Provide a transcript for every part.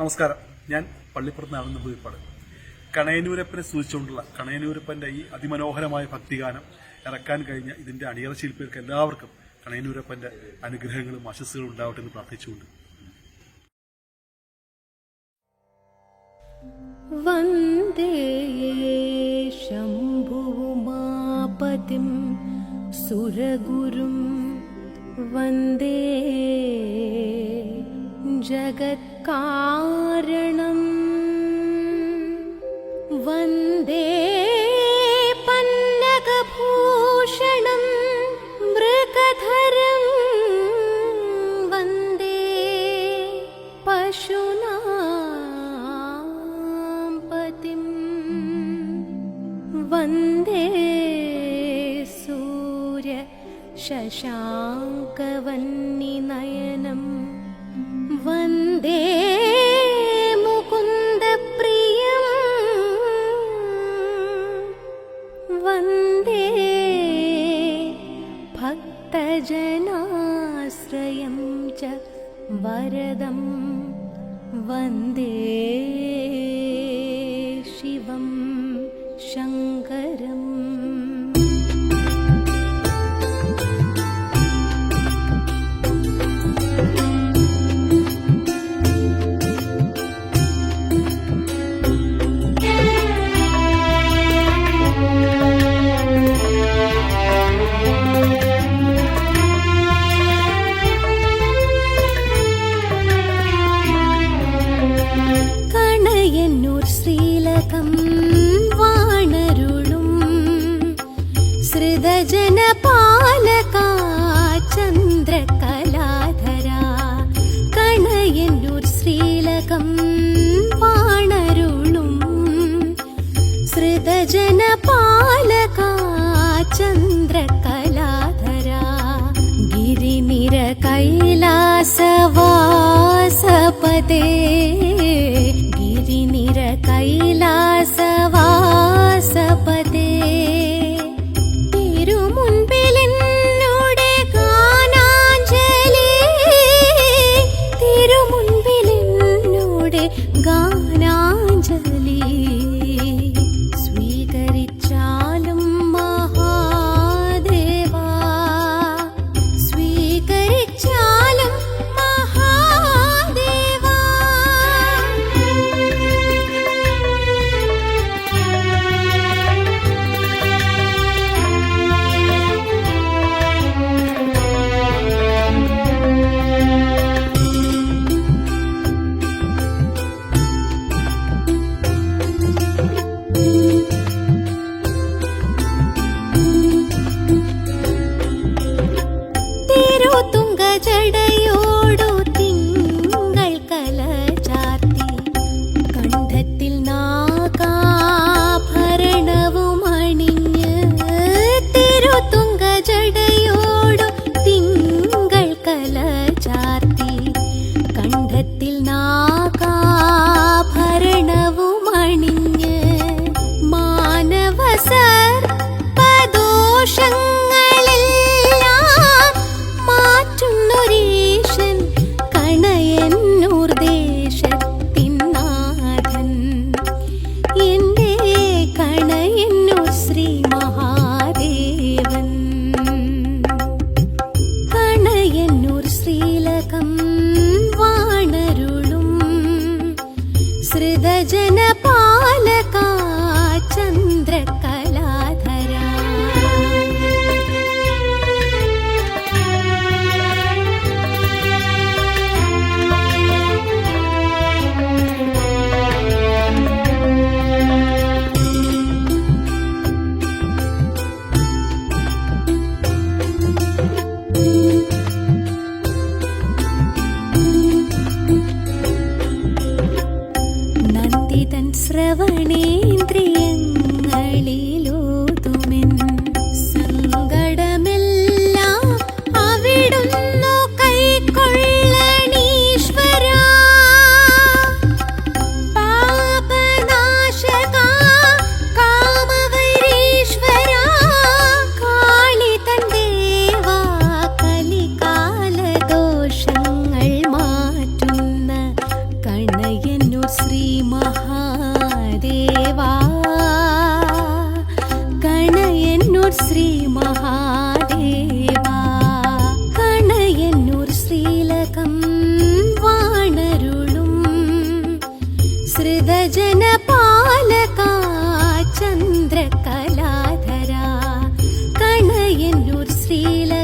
നമസ്കാരം. ഞാൻ പള്ളിപ്പുറത്ത് നടന്ന ഭൂപ്പാട് കണയനൂരപ്പനെ സൂചിച്ചുകൊണ്ടുള്ള കണയനൂരപ്പന്റെ ഈ അതിമനോഹരമായ ഭക്തിഗാനം ഇറക്കാൻ കഴിഞ്ഞ ഇതിന്റെ അണിയറ ശില്പികൾക്ക് എല്ലാവർക്കും കണയനൂരപ്പന്റെ അനുഗ്രഹങ്ങളും ആശസ്സുകളും ഉണ്ടാവട്ടെ എന്ന് പ്രാർത്ഥിച്ചുകൊണ്ട്. ശംഭുവുമാപതിം സുരഗുരും വന്ദേ ജഗത് കാരണം. വന്ദേ പന്നകഭൂഷണം മൃഗധരം. വന്ദേ പശുനാപതിം വന്ദേ സൂര്യ ശശാങ്കവന്നി നയന. भक्तजनाश्रयं च वरदं वन्दे शिवं शङ्करम् കണയന്നൂർ ശ്രീലകം വാണരുളും. ശ്രുതജന പാലക ചന്ദ്രകലാധര കണയന്നൂർ ശ്രീലകം വാണരുളും. ശ്രുതജന പാലക ചന്ദ്രകലാധര ഗിരിനിര കൈലാസവാസപദേ ഗിരിനിര കൈലാസവാസപദേ തിരുതുംഗജടയോടു ശ്രുതജന പാലക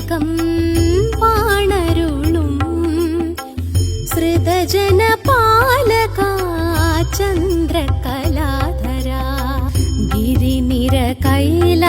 ലോകം പാണരുളും സൃതജന പാലക ചന്ദ്രകലാധരാ ഗിരിനിര കൈലാസവാസപദേ